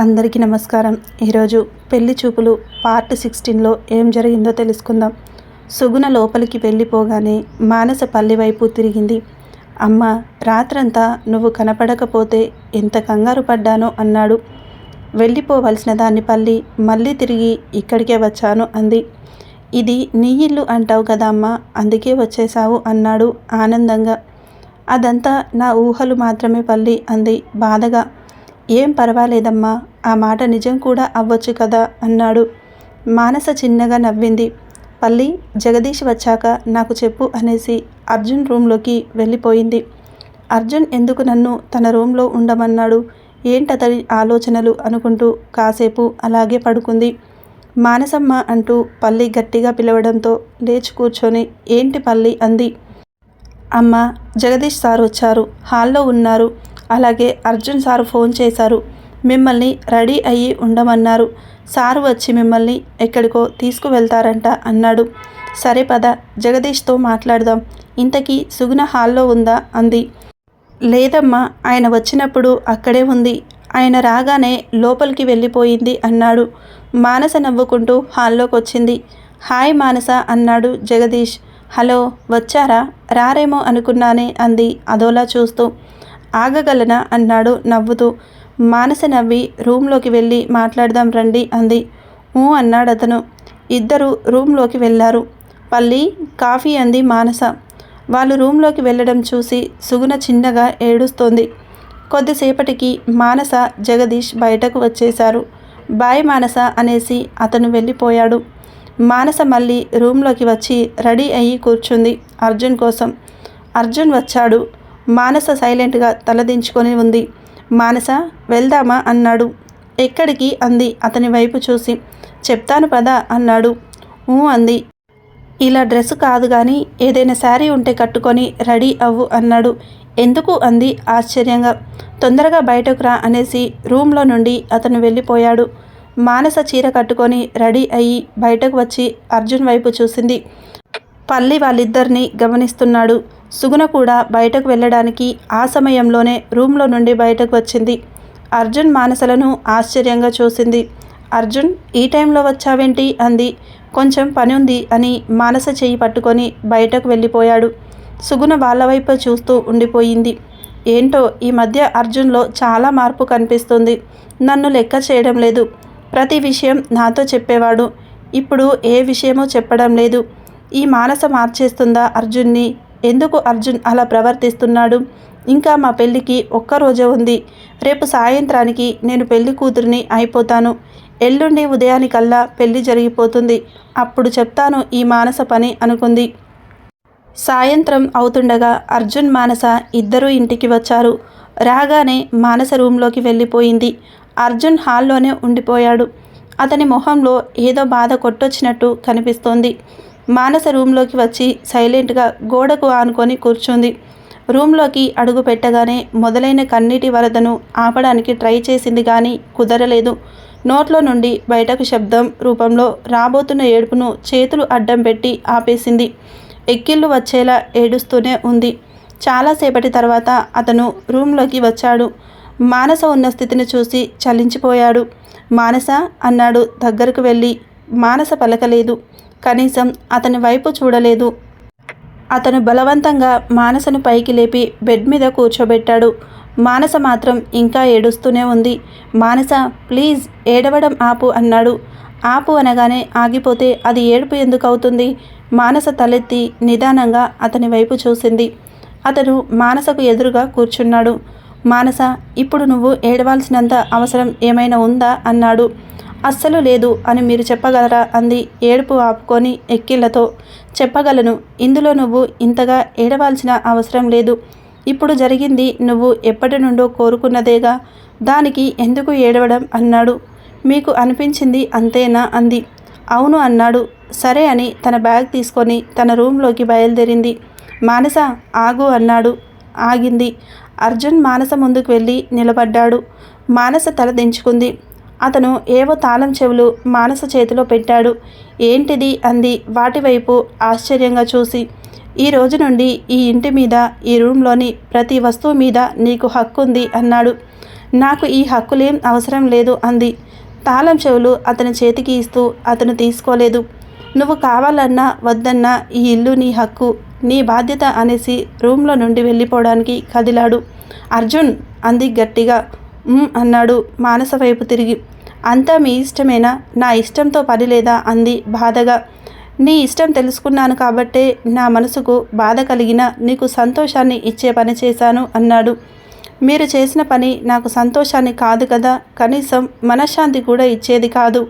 అందరికీ నమస్కారం. ఈరోజు పెళ్ళి చూపులు పార్ట్ సిక్స్టీన్లో ఏం జరిగిందో తెలుసుకుందాం. సుగుణ లోపలికి వెళ్ళిపోగానే మానస పల్లి వైపు తిరిగింది. అమ్మ రాత్రంతా నువ్వు కనపడకపోతే ఎంత కంగారు పడ్డానో అన్నాడు. వెళ్ళిపోవలసిన దాన్ని పల్లి మళ్ళీ తిరిగి ఇక్కడికే వచ్చాను అంది. ఇది నీ ఇల్లు అంటావు కదా అమ్మ అందుకే వచ్చేసావు అన్నాడు ఆనందంగా. అదంతా నా ఊహలు మాత్రమే పల్లి అంది బాధగా. ఏం పర్వాలేదమ్మా ఆ మాట నిజం కూడా అవ్వచ్చు కదా అన్నాడు. మానస చిన్నగా నవ్వింది. పల్లి జగదీష్ వచ్చాక నాకు చెప్పు అనేసి అర్జున్ రూమ్లోకి వెళ్ళిపోయింది. అర్జున్ ఎందుకు నన్ను తన రూమ్లో ఉండమన్నాడు? ఏంటతడి ఆలోచనలు? అనుకుంటూ కాసేపు అలాగే పడుకుంది. మానసమ్మ అంటూ పల్లి గట్టిగా పిలవడంతో లేచి కూర్చొని ఏంటి పల్లి? అంది. అమ్మ జగదీష్ సార్ వచ్చారు. హాల్లో ఉన్నారు. అలాగే అర్జున్ సారు ఫోన్ చేశారు. మిమ్మల్ని రెడీ అయ్యి ఉండమన్నారు. సారు వచ్చి మిమ్మల్ని ఎక్కడికో తీసుకువెళ్తారంట అన్నాడు. సరే పద జగదీష్తో మాట్లాడదాం. ఇంతకీ సుగుణ హాల్లో ఉందా? అంది. లేదమ్మా ఆయన వచ్చినప్పుడు అక్కడే ఉంది. ఆయన రాగానే లోపలికి వెళ్ళిపోయింది అన్నాడు. మానస నవ్వుకుంటూ హాల్లోకి వచ్చింది హాయ్ మానస అన్నాడు జగదీష్. హలో వచ్చారా? రారేమో అనుకున్నానే అంది అదోలా చూస్తూ. ఆగగలనా అన్నాడు నవ్వుతూ. మానస నవ్వి రూమ్లోకి వెళ్ళి మాట్లాడదాం రండి అంది. ఊ అన్నాడు అతను ఇద్దరు రూమ్లోకి వెళ్ళారు పల్లి కాఫీ అంది మానస. వాళ్ళు రూమ్లోకి వెళ్ళడం చూసి సుగుణ చిన్నగా ఏడుస్తోంది. కొద్దిసేపటికి మానస జగదీష్ బయటకు వచ్చేశారు. బాయ్ మానస అనేసి అతను వెళ్ళిపోయాడు. మానస మళ్ళీ రూమ్లోకి వచ్చి రెడీ అయ్యి కూర్చుంది అర్జున్ కోసం. అర్జున్ వచ్చాడు. మానస సైలెంట్గా తలదించుకొని ఉంది. మానస వెళ్దామా? అన్నాడు. ఎక్కడికి? అంది అతని వైపు చూసి. చెప్తాను పదా? అన్నాడు. ఊ అంది. ఇలా డ్రెస్ కాదు కానీ ఏదైనా శారీ ఉంటే కట్టుకొని రెడీ అవ్వు అన్నాడు. ఎందుకు? అంది ఆశ్చర్యంగా. తొందరగా బయటకు రా అనేసి రూమ్లో నుండి అతను వెళ్ళిపోయాడు. మానస చీర కట్టుకొని రెడీ అయ్యి బయటకు వచ్చి అర్జున్ వైపు చూసింది. పల్లి వాళ్ళిద్దరిని గమనిస్తున్నాడు. సుగుణ కూడా బయటకు వెళ్ళడానికి ఆ సమయంలోనే రూమ్లో నుండి బయటకు వచ్చింది. అర్జున్ మానసలను ఆశ్చర్యంగా చూసింది. అర్జున్ ఈ టైంలో వచ్చావేంటి? అంది. కొంచెం పని ఉంది అని మానస చేయి పట్టుకొని బయటకు వెళ్ళిపోయాడు. సుగుణ వాళ్ళ వైపు చూస్తూ ఉండిపోయింది. ఏంటో ఈ మధ్య అర్జున్లో చాలా మార్పు కనిపిస్తుంది. నన్ను లెక్క చేయడం లేదు. ప్రతి విషయం నాతో చెప్పేవాడు. ఇప్పుడు ఏ విషయమో చెప్పడం లేదు. ఈ మానస మార్చేస్తుందా అర్జున్ని? ఎందుకు అర్జున్ అలా ప్రవర్తిస్తున్నాడు? ఇంకా మా పెళ్ళికి ఒక్కరోజే ఉంది. రేపు సాయంత్రానికి నేను పెళ్ళి కూతురిని అయిపోతాను. ఎల్లుండి ఉదయానికల్లా పెళ్ళి జరిగిపోతుంది. అప్పుడు చెప్తాను ఈ మానస పని అనుకుంది. సాయంత్రం అవుతుండగా అర్జున్ మానస ఇద్దరూ ఇంటికి వచ్చారు. రాగానే మానస రూంలోకి వెళ్ళిపోయింది. అర్జున్ హాల్లోనే ఉండిపోయాడు. అతని మొహంలో ఏదో బాధ కొట్టొచ్చినట్టు కనిపిస్తోంది. మానస రూంలోకి వచ్చి సైలెంట్గా గోడకు ఆనుకొని కూర్చుంది. రూంలోకి అడుగు పెట్టగానే మొదలైన కన్నీటి వరదను ఆపడానికి ట్రై చేసింది కానీ కుదరలేదు. నోట్లో నుండి బయటకు శబ్దం రూపంలో రాబోతున్న ఏడుపును చేతులు అడ్డం పెట్టి ఆపేసింది. ఎక్కిళ్ళు వచ్చేలా ఏడుస్తూనే ఉంది. చాలాసేపటి తర్వాత అతను రూంలోకి వచ్చాడు. మానస ఉన్న స్థితిని చూసి చలించిపోయాడు. మానస అన్నాడు దగ్గరకు వెళ్ళి. మానస పలకలేదు. కనీసం అతని వైపు చూడలేదు. అతను బలవంతంగా మానసను పైకి లేపి బెడ్ మీద కూర్చోబెట్టాడు. మానస మాత్రం ఇంకా ఏడుస్తూనే ఉంది. మానస ప్లీజ్ ఏడవడం ఆపు అన్నాడు. ఆపు అనగానే ఆగిపోతే అది ఏడుపు ఎందుకు అవుతుంది? మానస తలెత్తి నిదానంగా అతని వైపు చూసింది. అతను మానసకు ఎదురుగా కూర్చున్నాడు. మానస ఇప్పుడు నువ్వు ఏడవాల్సినంత అవసరం ఏమైనా ఉందా? అన్నాడు. అస్సలు లేదు అని మీరు చెప్పగలరా? అంది. ఏడుపు ఆపుకొని ఎక్కిళ్ళతో చెప్పగలను ఇందులో నువ్వు ఇంతగా ఏడవాల్సిన అవసరం లేదు. ఇప్పుడు జరిగింది నువ్వు ఎప్పటి నుండో కోరుకున్నదేగా. దానికి ఎందుకు ఏడవడం? అన్నాడు. మీకు అనిపించింది అంతేనా? అంది. అవును అన్నాడు. సరే అని తన బ్యాగ్ తీసుకొని తన రూంలోకి బయలుదేరింది. మానస ఆగు అన్నాడు. ఆగింది. అర్జున్ మానస ముందుకు వెళ్ళి నిలబడ్డాడు. మానస తల దించుకుంది. అతను ఏవో తాళం చెవులు మానస చేతిలో పెట్టాడు. ఏంటిది? అంది. వాటి వైపు ఆశ్చర్యంగా చూసి. ఈ రోజు నుండి ఈ ఇంటి మీద ఈ రూమ్లోని ప్రతి వస్తువు మీద నీకు హక్కు ఉంది అన్నాడు. నాకు ఈ హక్కులేం అవసరం లేదు అంది. తాళం చెవులు అతని చేతికి ఇస్తూ అతను తీసుకోలేదు. నువ్వు కావాలన్నా వద్దన్నా ఈ ఇల్లు నీ హక్కు. నీ బాధ్యత అనేసి రూమ్లో నుండి వెళ్ళిపోవడానికి కదిలాడు. అర్జున్ అంది గట్టిగా. అన్నాడు మానస వైపు తిరిగి. అంతా మీ ఇష్టమేనా? నా ఇష్టంతో పని లేదా? అంది బాధగా. నీ ఇష్టం తెలుసుకున్నాను కాబట్టే నా మనసుకు బాధ కలిగిన నీకు సంతోషాన్ని ఇచ్చే పని చేశాను అన్నాడు. మీరు చేసిన పని నాకు సంతోషాన్ని కాదు కదా? కనీసం మనశ్శాంతి కూడా ఇచ్చేది కాదు.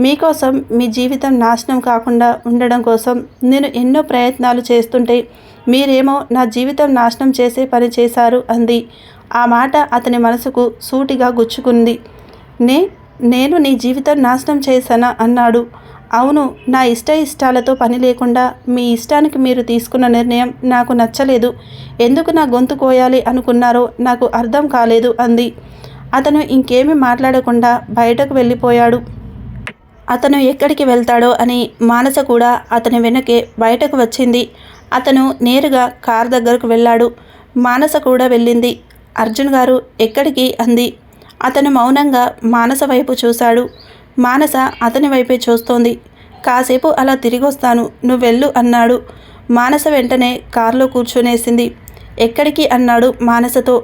మీకోసం మీ జీవితం నాశనం కాకుండా ఉండడం కోసం నేను ఎన్నో ప్రయత్నాలు చేస్తుంటే మీరేమో నా జీవితం నాశనం చేసే పని చేశారు అంది. ఆ మాట అతని మనసుకు సూటిగా గుచ్చుకుంది. నే నేను నీ జీవితం నాశనం చేశానా? అన్నాడు. అవును నా ఇష్ట ఇష్టాలతో పని లేకుండా మీ ఇష్టానికి మీరు తీసుకున్న నిర్ణయం నాకు నచ్చలేదు. ఎందుకు నా గొంతు కోయాలి అనుకున్నారో నాకు అర్థం కాలేదు అంది. అతను ఇంకేమీ మాట్లాడకుండా బయటకు వెళ్ళిపోయాడు. అతను ఎక్కడికి వెళ్తాడో అని మానస కూడా అతని వెనకే బయటకు వచ్చింది. అతను నేరుగా కార్ దగ్గరకు వెళ్ళాడు. మానస కూడా వెళ్ళింది. అర్జున్ గారు ఎక్కడికి అంది. అతను మౌనంగా మానస వైపు చూశాడు. మానస అతని వైపే చూస్తోంది. కాసేపు అలా తిరిగి వస్తాను నువ్వు వెళ్ళు అన్నాడు. మానస వెంటనే కారులో కూర్చునేసింది. ఎక్కడికి అన్నాడు మానసతో.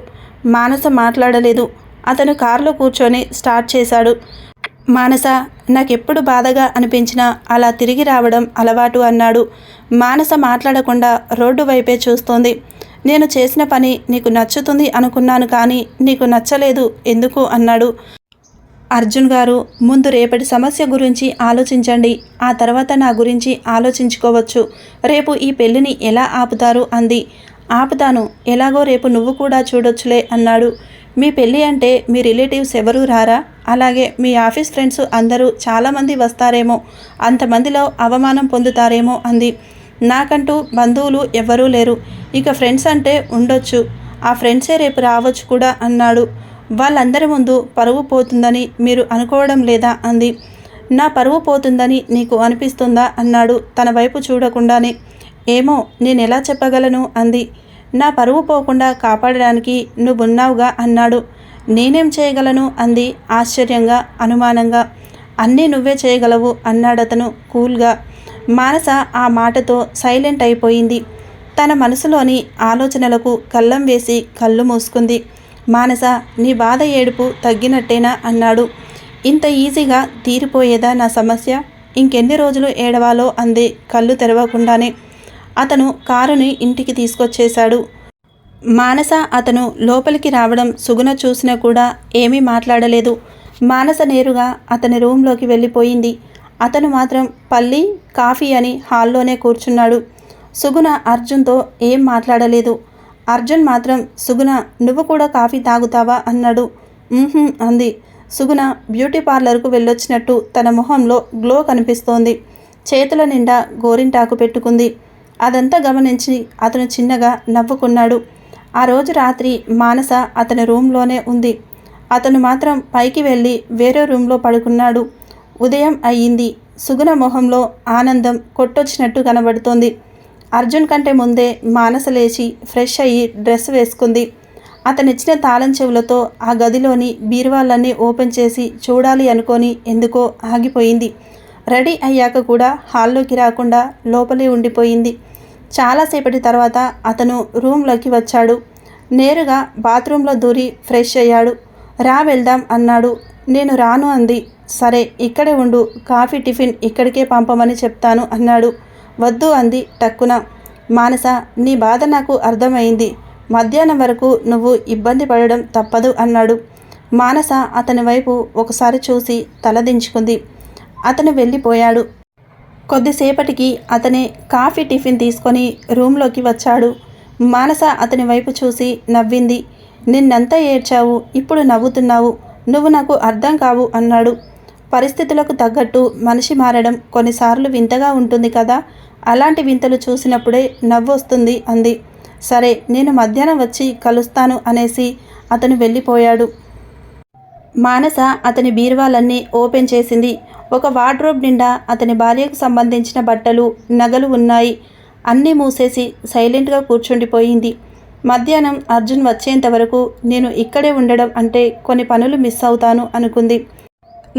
మానస మాట్లాడలేదు. అతను కారులో కూర్చొని స్టార్ట్ చేశాడు. మానస నాకెప్పుడు బాధగా అనిపించినా అలా తిరిగి రావడం అలవాటు అన్నాడు. మానస మాట్లాడకుండా రోడ్డు వైపే చూస్తోంది. నేను చేసిన పని నీకు నచ్చుతుంది అనుకున్నాను కానీ నీకు నచ్చలేదు ఎందుకు అన్నాడు. అర్జున్ గారు ముందు రేపటి సమస్య గురించి ఆలోచించండి ఆ తర్వాత నా గురించి ఆలోచించుకోవచ్చు. రేపు ఈ పెళ్ళిని ఎలా ఆపుతారు అంది. ఆపుతాను ఎలాగో రేపు నువ్వు కూడా చూడొచ్చులే అన్నాడు. మీ పెళ్ళి అంటే మీ రిలేటివ్స్ ఎవరూ రారా? అలాగే మీ ఆఫీస్ ఫ్రెండ్స్ అందరూ చాలామంది వస్తారేమో అంతమందిలో అవమానం పొందుతారేమో అంది. నాకంటూ బంధువులు ఎవ్వరూ లేరు. ఇక ఫ్రెండ్స్ అంటే ఉండొచ్చు. ఆ ఫ్రెండ్సే రేపు రావచ్చు కూడా అన్నాడు. వాళ్ళందరి ముందు పరువు పోతుందని మీరు అనుకోవడం లేదా అంది. నా పరువు పోతుందని నీకు అనిపిస్తుందా అన్నాడు. తన వైపు చూడకుండానే. ఏమో నేను ఎలా చెప్పగలను అంది. నా పరువు పోకుండా కాపాడడానికి నువ్వున్నావుగా అన్నాడు. నేనేం చేయగలను అంది ఆశ్చర్యంగా అనుమానంగా. అన్నీ నువ్వే చేయగలవు అన్నాడతను కూల్గా. మానస ఆ మాటతో సైలెంట్ అయిపోయింది. తన మనసులోని ఆలోచనలకు కళ్ళం వేసి కళ్ళు మూసుకుంది. మానస నీ బాధ ఏడుపు తగ్గినట్టేనా? అన్నాడు. ఇంత ఈజీగా తీరిపోయేదా నా సమస్య? ఇంకెన్ని రోజులు ఏడవాలో అంది కళ్ళు తెరవకుండానే. అతను కారుని ఇంటికి తీసుకొచ్చేశాడు. మానస అతను లోపలికి రావడం సుగుణ చూసినా కూడా ఏమీ మాట్లాడలేదు. మానస నేరుగా అతని రూంలోకి వెళ్ళిపోయింది. అతను మాత్రం పల్లి కాఫీ అని హాల్లోనే కూర్చున్నాడు. సుగుణ అర్జున్తో ఏం మాట్లాడలేదు. అర్జున్ మాత్రం సుగుణ నువ్వు కూడా కాఫీ తాగుతావా? అన్నాడు. అంది. సుగుణ బ్యూటీ పార్లర్కు వెళ్ళొచ్చినట్టు తన మొహంలో గ్లో కనిపిస్తోంది. చేతుల నిండా గోరింటాకు పెట్టుకుంది. అదంతా గమనించి అతను చిన్నగా నవ్వుకున్నాడు. ఆ రోజు రాత్రి మానస అతని రూంలోనే ఉంది. అతను మాత్రం పైకి వెళ్ళి వేరే రూంలో పడుకున్నాడు. ఉదయం అయ్యింది. సుగుణ మొహంలో ఆనందం కొట్టొచ్చినట్టు కనబడుతోంది. అర్జున్ కంటే ముందే మానస లేచి ఫ్రెష్ అయ్యి డ్రెస్ వేసుకుంది. అతనిచ్చిన తాళం చెవులతో ఆ గదిలోని బీరువాలన్నీ ఓపెన్ చేసి చూడాలి అనుకొని ఎందుకో ఆగిపోయింది. రెడీ అయ్యాక కూడా హాల్లోకి రాకుండా లోపలే ఉండిపోయింది. చాలాసేపటి తర్వాత అతను రూమ్లోకి వచ్చాడు. నేరుగా బాత్రూంలో దూరి ఫ్రెష్ అయ్యాడు. రా వెళ్దాం అన్నాడు. నేను రాను అంది. సరే ఇక్కడే ఉండు. కాఫీ టిఫిన్ ఇక్కడికే పంపమని చెప్తాను అన్నాడు. వద్దు అంది టక్కున. మానస నీ బాధ నాకు అర్థమైంది. మధ్యాహ్నం వరకు నువ్వు ఇబ్బంది పడడం తప్పదు అన్నాడు. మానస అతని వైపు ఒకసారి చూసి తలదించుకుంది అతను వెళ్ళిపోయాడు. కొద్దిసేపటికి అతనే కాఫీ టిఫిన్ తీసుకొని రూమ్లోకి వచ్చాడు. మానస అతని వైపు చూసి నవ్వింది. నిన్నంతా ఏడ్చావు ఇప్పుడు నవ్వుతున్నావు. నువ్వు నాకు అర్థం కావు అన్నాడు. పరిస్థితులకు తగ్గట్టు మనిషి మారడం కొన్నిసార్లు వింతగా ఉంటుంది కదా. అలాంటి వింతలు చూసినప్పుడే నవ్వు వస్తుంది అంది. సరే నేను మధ్యాహ్నం వచ్చి కలుస్తాను అనేసి అతను వెళ్ళిపోయాడు. మానస అతని బీరువాలన్నీ ఓపెన్ చేసింది. ఒక వార్డ్రోబ్ నిండా అతని భార్యకు సంబంధించిన బట్టలు నగలు ఉన్నాయి. అన్నీ మూసేసి సైలెంట్గా కూర్చుండిపోయింది. మధ్యాహ్నం అర్జున్ వచ్చేంత వరకు నేను ఇక్కడే ఉండడం అంటే కొన్ని పనులు మిస్ అవుతాను అనుకుంది.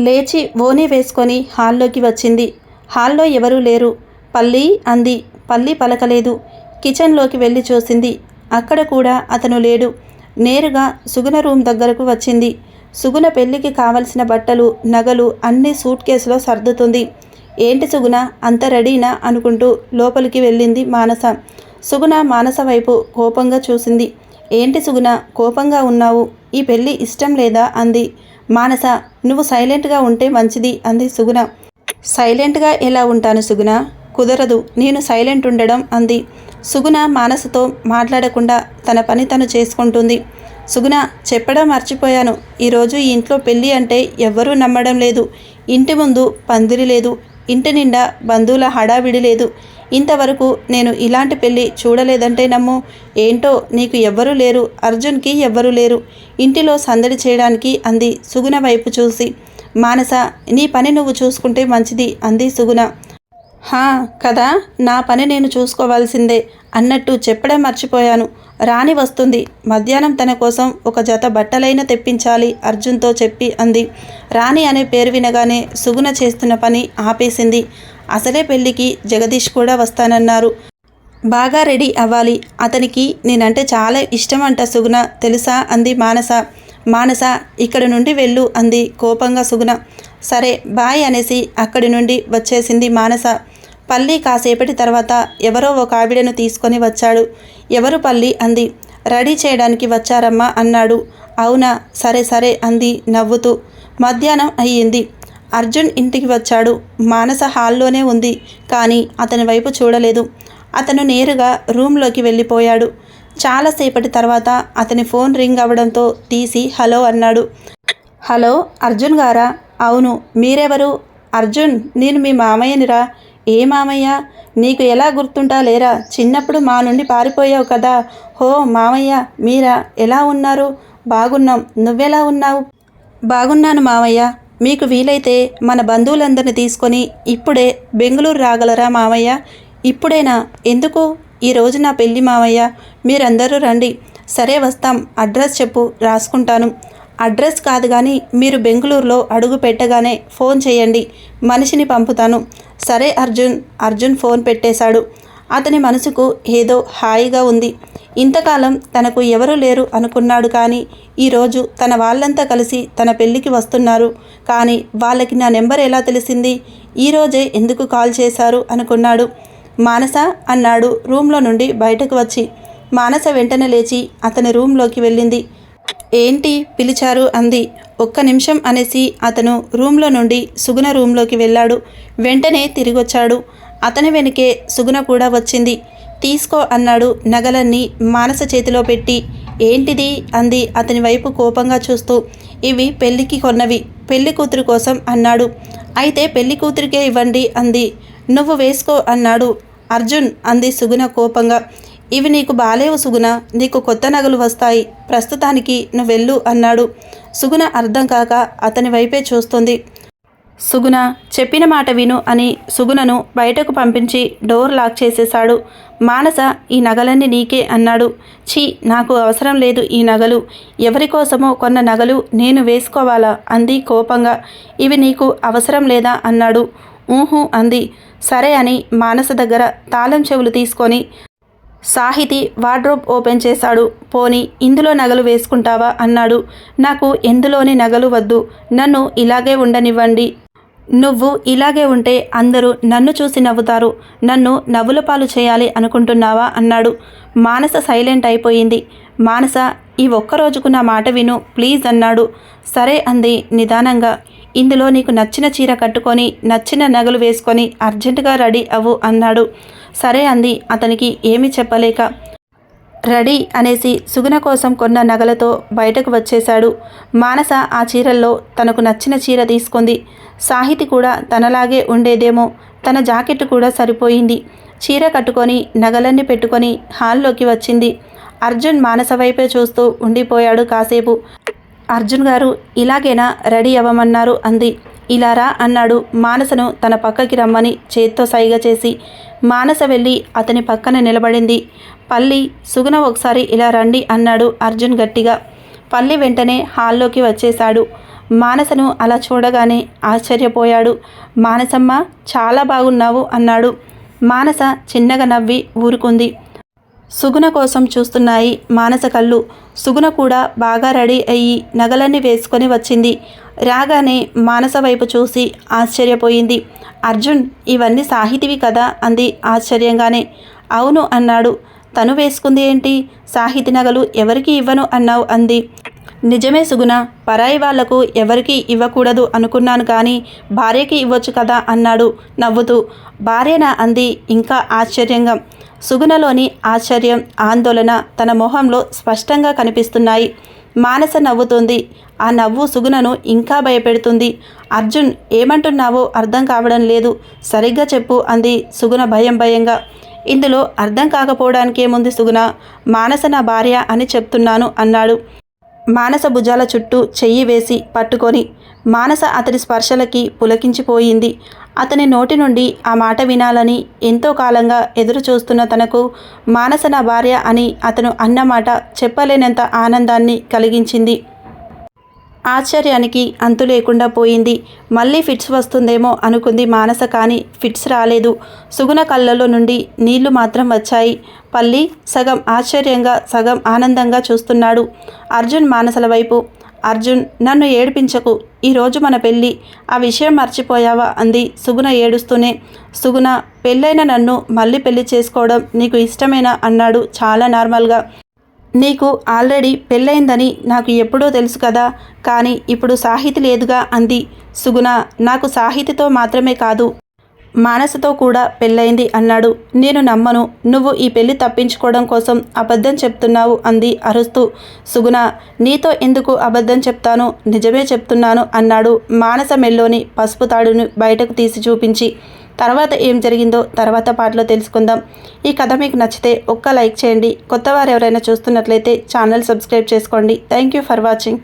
లేచి ఓని వేసుకొని హాల్లోకి వచ్చింది. హాల్లో ఎవరూ లేరు. పల్లి అంది. పల్లి పలకలేదు. కిచెన్లోకి వెళ్ళి చూసింది. అక్కడ కూడా అతను లేడు. నేరుగా సుగుణ రూమ్ దగ్గరకు వచ్చింది. సుగుణ పెళ్ళికి కావలసిన బట్టలు నగలు అన్నీ సూట్ కేసులో సర్దుతుంది. ఏంటి సుగుణ? అంత రెడీనా? అనుకుంటూ లోపలికి వెళ్ళింది మానస. సుగుణ మానస వైపు కోపంగా చూసింది. ఏంటి సుగుణ కోపంగా ఉన్నావు? ఈ పెళ్ళి ఇష్టం లేదా? అంది. మానస నువ్వు సైలెంట్గా ఉంటే మంచిది అంది సుగుణ. సైలెంట్గా ఎలా ఉంటాను సుగుణ? కుదరదు నేను సైలెంట్ ఉండడం అంది. సుగుణ మానసతో మాట్లాడకుండా తన పని తను చేసుకుంటుంది. సుగుణ చెప్పడం మర్చిపోయాను. ఈరోజు ఈ ఇంట్లో పెళ్ళి అంటే ఎవ్వరూ నమ్మడం లేదు. ఇంటి ముందు పందిరి లేదు. ఇంటి నిండా బంధువుల హడావిడి లేదు. ఇంతవరకు నేను ఇలాంటి పెళ్ళి చూడలేదంటే నమ్ము. ఏంటో నీకు ఎవ్వరూ లేరు. అర్జున్కి ఎవ్వరూ లేరు. ఇంటిలో సందడి చేయడానికి అంది సుగుణ వైపు చూసి. మానస నీ పని నువ్వు చూసుకుంటే మంచిది అంది సుగుణ. హా కదా? నా పని నేను చూసుకోవాల్సిందే అన్నట్టు చెప్పడం మర్చిపోయాను. రాణి వస్తుంది. మధ్యాహ్నం తన కోసం ఒక జత బట్టలైనా తెప్పించాలి అర్జున్తో చెప్పి అంది. రాణి అనే పేరు వినగానే సుగుణ చేస్తున్న పని ఆపేసింది. అసలే పెళ్ళికి జగదీష్ కూడా వస్తానన్నారు. బాగా రెడీ అవ్వాలి. అతనికి నేనంటే చాలా ఇష్టం అంట సుగుణ. తెలుసా? అంది మానస. మానస ఇక్కడ నుండి వెళ్ళు అంది కోపంగా సుగుణ. సరే బాయ్ అనేసి అక్కడి నుండి వచ్చేసింది మానస. పల్లి కాసేపటి తర్వాత ఎవరో ఒక ఆవిడను తీసుకొని వచ్చాడు. ఎవరు పల్లి? అంది. రెడీ చేయడానికి వచ్చారమ్మా అన్నాడు. అవునా? సరే సరే అంది నవ్వుతూ. మధ్యాహ్నం అయ్యింది. అర్జున్ ఇంటికి వచ్చాడు. మానస హాల్లోనే ఉంది కానీ అతని వైపు చూడలేదు. అతను నేరుగా రూమ్లోకి వెళ్ళిపోయాడు. చాలాసేపటి తర్వాత అతని ఫోన్ రింగ్ అవ్వడంతో తీసి హలో అన్నాడు. హలో అర్జున్ గారా? అవును మీరెవరు? అర్జున్ నేను మీ మామయ్యనిరా. ఏ మామయ్య? నీకు ఎలా గుర్తుంటా లేరా చిన్నప్పుడు మా నుండి పారిపోయావు కదా. హో మామయ్య మీరా? ఎలా ఉన్నారు? బాగున్నాం. నువ్వెలా ఉన్నావు? బాగున్నాను మామయ్య. మీకు వీలైతే మన బంధువులందరిని తీసుకొని ఇప్పుడే బెంగళూరు రాగలరా మామయ్య? ఇప్పుడేనా? ఎందుకు? ఈ రోజు నా పెళ్ళి మామయ్య. మీరందరూ రండి. సరే వస్తాం. అడ్రస్ చెప్పు రాసుకుంటాను. అడ్రస్ కాదు కానీ మీరు బెంగళూరులో అడుగు పెట్టగానే ఫోన్ చేయండి. మనిషిని పంపుతాను. సరే అర్జున్ అర్జున్ ఫోన్ పెట్టేశాడు. అతని మనసుకు ఏదో హాయిగా ఉంది. ఇంతకాలం తనకు ఎవరు లేరు అనుకున్నాడు కానీ ఈరోజు తన వాళ్ళంతా కలిసి తన పెళ్ళికి వస్తున్నారు. కానీ వాళ్ళకి నా నెంబర్ ఎలా తెలిసింది? ఈరోజే ఎందుకు కాల్ చేశారు అనుకున్నాడు. మానస అన్నాడు రూమ్లో నుండి బయటకు వచ్చి. మానస వెంటనే లేచి అతని రూమ్లోకి వెళ్ళింది. ఏంటి పిలిచారు అంది. ఒక్క నిమిషం అనేసి అతను రూమ్లో నుండి సుగుణ రూమ్లోకి వెళ్ళాడు. వెంటనే తిరిగొచ్చాడు. అతని వెనుకే సుగుణ కూడా వచ్చింది. తీసుకో అన్నాడు నగలన్నీ మానస చేతిలో పెట్టి. ఏంటిది? అంది అతని వైపు కోపంగా చూస్తూ. ఇవి పెళ్ళికి కొన్నవి. పెళ్ళి కూతురు కోసం అన్నాడు. అయితే పెళ్ళి కూతురికే ఇవ్వండి అంది. నువ్వు వేసుకో అన్నాడు. అర్జున్ అంది సుగుణ కోపంగా. ఇవి నీకు బాలేవు సుగుణ నీకు కొత్త నగలు వస్తాయి ప్రస్తుతానికి నువ్వెళ్ళు అన్నాడు. సుగుణ అర్థం కాక అతని వైపే చూస్తుంది. సుగుణ చెప్పిన మాట విను అని సుగుణను బయటకు పంపించి డోర్ లాక్ చేసేశాడు. మానస ఈ నగలన్నీ నీకే అన్నాడు. ఛీ నాకు అవసరం లేదు ఈ నగలు. ఎవరి కోసమో కొన్న నగలు నేను వేసుకోవాలా? అంది కోపంగా. ఇవి నీకు అవసరం లేదా? అన్నాడు. ఊహు అంది. సరే అని మానస దగ్గర తాళం చెవులు తీసుకొని సాహితి వార్డ్రోబ్ ఓపెన్ చేశాడు. పోని ఇందులో నగలు వేసుకుంటావా? అన్నాడు. నాకు ఎందులోని నగలు వద్దు. నన్ను ఇలాగే ఉండనివ్వండి. నువ్వు ఇలాగే ఉంటే అందరూ నన్ను చూసి నవ్వుతారు. నన్ను నవ్వుల పాలు చేయాలి అనుకుంటున్నావా? అన్నాడు. మానస సైలెంట్ అయిపోయింది. మానస ఈ ఒక్కరోజుకు నా మాట విను ప్లీజ్ అన్నాడు. సరే అంది నిదానంగా. ఇందులో నీకు నచ్చిన చీర కట్టుకొని నచ్చిన నగలు వేసుకొని అర్జెంటుగా రెడీ అవ్వు అన్నాడు. సరే అంది. అతనికి ఏమీ చెప్పలేక రెడీ అనేసి సుగుణ కోసం కొన్న నగలతో బయటకు వచ్చేశాడు. మానస ఆ చీరల్లో తనకు నచ్చిన చీర తీసుకుంది. సాహితి కూడా తనలాగే ఉండేదేమో. తన జాకెట్ కూడా సరిపోయింది. చీర కట్టుకొని నగలన్నీ పెట్టుకొని హాల్లోకి వచ్చింది. అర్జున్ మానస వైపే చూస్తూ ఉండిపోయాడు కాసేపు. అర్జున్ గారు ఇలాగేనా? రెడీ అవ్వమన్నారు అంది. ఇలా రా అన్నాడు. మానసను తన పక్కకి రమ్మని చేత్తో సైగ చేసి మానస వెళ్ళి అతని పక్కన నిలబడింది. పల్లి సుగుణ ఒకసారి ఇలా రండి అన్నాడు అర్జున్ గట్టిగా. పల్లి వెంటనే హాల్లోకి వచ్చేశాడు. మానసను అలా చూడగానే ఆశ్చర్యపోయాడు. మానసమ్మ చాలా బాగున్నావు అన్నాడు. మానస చిన్నగా నవ్వి ఊరుకుంది. సుగుణ కోసం చూస్తున్నాయి మానస కళ్ళు. సుగుణ కూడా బాగా రెడీ అయ్యి నగలన్నీ వేసుకొని వచ్చింది. రాగానే మానస వైపు చూసి ఆశ్చర్యపోయింది. అర్జున్ ఇవన్నీ సాహితివి కదా? అంది ఆశ్చర్యంగానే. అవును అన్నాడు. తను వేసుకుంది ఏంటి? సాహితి నగలు ఎవరికి ఇవ్వను అన్నావు? అంది. నిజమే సుగుణ పరాయి వాళ్ళకు ఎవరికి ఇవ్వకూడదు అనుకున్నాను కానీ భార్యకి ఇవ్వచ్చు కదా? అన్నాడు నవ్వుతూ. భార్యనా? అంది ఇంకా ఆశ్చర్యంగా. సుగుణలోని ఆశ్చర్యం ఆందోళన తన మొహంలో స్పష్టంగా కనిపిస్తున్నాయి. మానస నవ్వుతుంది. ఆ నవ్వు సుగుణను ఇంకా భయపెడుతుంది. అర్జున్ ఏమంటున్నావో అర్థం కావడం లేదు. సరిగ్గా చెప్పు అంది సుగుణ భయం భయంగా. ఇందులో అర్థం కాకపోవడానికేముంది సుగుణ మానస నా భార్య అని చెప్తున్నాను అన్నాడు. మానస భుజాల చుట్టూ చెయ్యి వేసి పట్టుకొని మానస అతడి స్పర్శలకి పులకించిపోయింది. అతని నోటి నుండి ఆ మాట వినాలని ఎంతో కాలంగా ఎదురు చూస్తున్న తనకు మానస నా భార్య అని అతను అన్నమాట చెప్పలేనంత ఆనందాన్ని కలిగించింది. ఆశ్చర్యానికి అంతు లేకుండా పోయింది. మళ్ళీ ఫిట్స్ వస్తుందేమో అనుకుంది మానస కానీ ఫిట్స్ రాలేదు. సుగుణ కళ్ళలో నుండి నీళ్ళు మాత్రం వచ్చాయి. పల్లి సగం ఆశ్చర్యంగా సగం ఆనందంగా చూస్తున్నాడు. అర్జున్ మానసల వైపు అర్జున్ నన్ను ఏడిపించకు. ఈరోజు మన పెళ్ళి. ఆ విషయం మర్చిపోయావా? అంది సుగుణ ఏడుస్తూనే. సుగుణ పెళ్ళైన నన్ను మళ్ళీ పెళ్ళి చేసుకోవడం నీకు ఇష్టమేనా? అన్నాడు చాలా నార్మల్గా. నీకు ఆల్రెడీ పెళ్ళైందని నాకు ఎప్పుడో తెలుసు కదా. కానీ ఇప్పుడు సాహితి లేదుగా? అంది సుగుణ. నాకు సాహితితో మాత్రమే కాదు. మానసతో కూడా పెళ్ళైంది అన్నాడు. నేను నమ్మను. నువ్వు ఈ పెళ్ళి తప్పించుకోవడం కోసం అబద్ధం చెప్తున్నావు అంది అరుస్తూ. సుగుణ నీతో ఎందుకు అబద్ధం చెప్తాను? నిజమే చెప్తున్నాను అన్నాడు. మానస మెల్లోని పసుపు తాడును బయటకు తీసి చూపించి. తర్వాత ఏం జరిగిందో తర్వాత పాటలో తెలుసుకుందాం. ఈ కథ మీకు నచ్చితే ఒక్క లైక్ చేయండి. కొత్త వారు ఎవరైనా చూస్తున్నట్లయితే ఛానల్ సబ్స్క్రైబ్ చేసుకోండి. Thank you for watching.